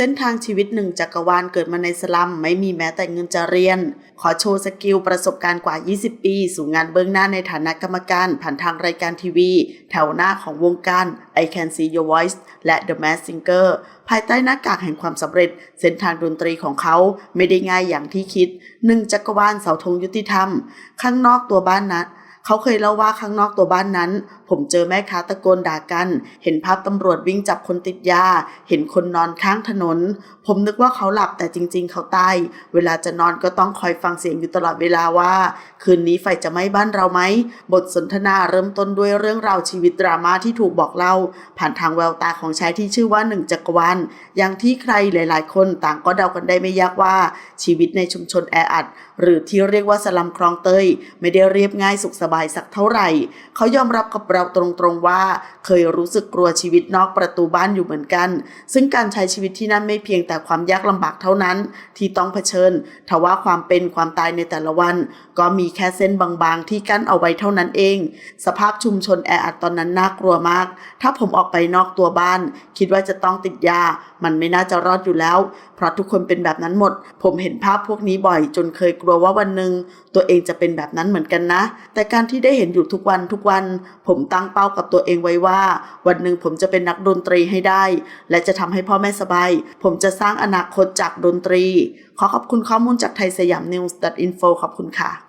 เส้นทางชีวิตหนึ่งจักรวาลเกิดมาในสลัมไม่มีแม้แต่เงินจะเรียน ขอโชว์สกิลประสบการณ์กว่า 20 ปี สู่งานเบื้องหน้าในฐานะกรรมการผ่านทางรายการทีวี แถวหน้าของวงการ I Can See Your Voice และ The Mask Singer ภายใต้หน้ากากแห่งความสำเร็จ เส้นทางดนตรีของเขาไม่ได้ง่ายอย่างที่คิดหนึ่งจักรวาลเสาธงยุติธรรม ข้างนอกตัวบ้านนะเขาเคยเล่าว่าข้างนอกตัวบ้านนั้น ผมเจอแม่ค้าตะโกนด่ากัน เห็นภาพตำรวจวิ่งจับคนติดยา เห็นคนนอนข้างถนน ผมนึกว่าเขาหลับแต่จริง ๆ เขาตาย เวลาจะนอนก็ต้องคอยฟังเสียงอยู่ตลอดเวลาว่า คืนนี้ไฟจะไหม้บ้านเราไหม บทสนทนาเริ่มต้นด้วยเรื่องราวชีวิตดราม่าที่ถูกบอกเล่า ผ่านทางแววตาของชายที่ชื่อว่าหนึ่งจักรวาล อย่างที่ใครหลาย ๆ คนต่างก็เดากันได้ไม่ยากว่า ชีวิตในชุมชนแออัด หรือที่เรียกว่าสลัมคลองเตย ไม่ได้เรียบง่ายสุขสบายสักเท่าไหร่ เขายอมรับกับเราตรงๆว่าเคยรู้สึกกลัวชีวิตนอกประตูบ้านอยู่เหมือนกัน ซึ่งการใช้ชีวิตที่นั่นไม่เพียงแต่ความยากลำบากเท่านั้น ที่ต้องเผชิญทว่าความเป็นความตายในแต่ละวัน ก็มีแค่เส้นบางๆ ที่กั้นเอาไว้เท่านั้นเอง สภาพชุมชนแออัดตอนนั้นน่ากลัวมาก ถ้าผมออกไปนอกตัวบ้าน คิดว่าจะต้องติดยา มันไม่น่าจะรอดอยู่แล้ว เพราะทุกคนเป็นแบบนั้นหมด ผมเห็นภาพพวกนี้บ่อย จนเคยกลัวว่าวันหนึ่งตัวเองจะเป็นแบบนั้นเหมือนกันนะ แต่การที่ได้เห็นอยู่ทุกวันทุกวัน ผมตั้งเป้ากับตัวเองไว้ว่า วันหนึ่งผมจะเป็นนักดนตรีให้ได้ และจะทำให้พ่อแม่สบาย ผมจะสร้างอนาคตจากดนตรี ขอขอบคุณข้อมูลจากไทยสยามนิวส์ดัตอินโฟขอบคุณค่ะ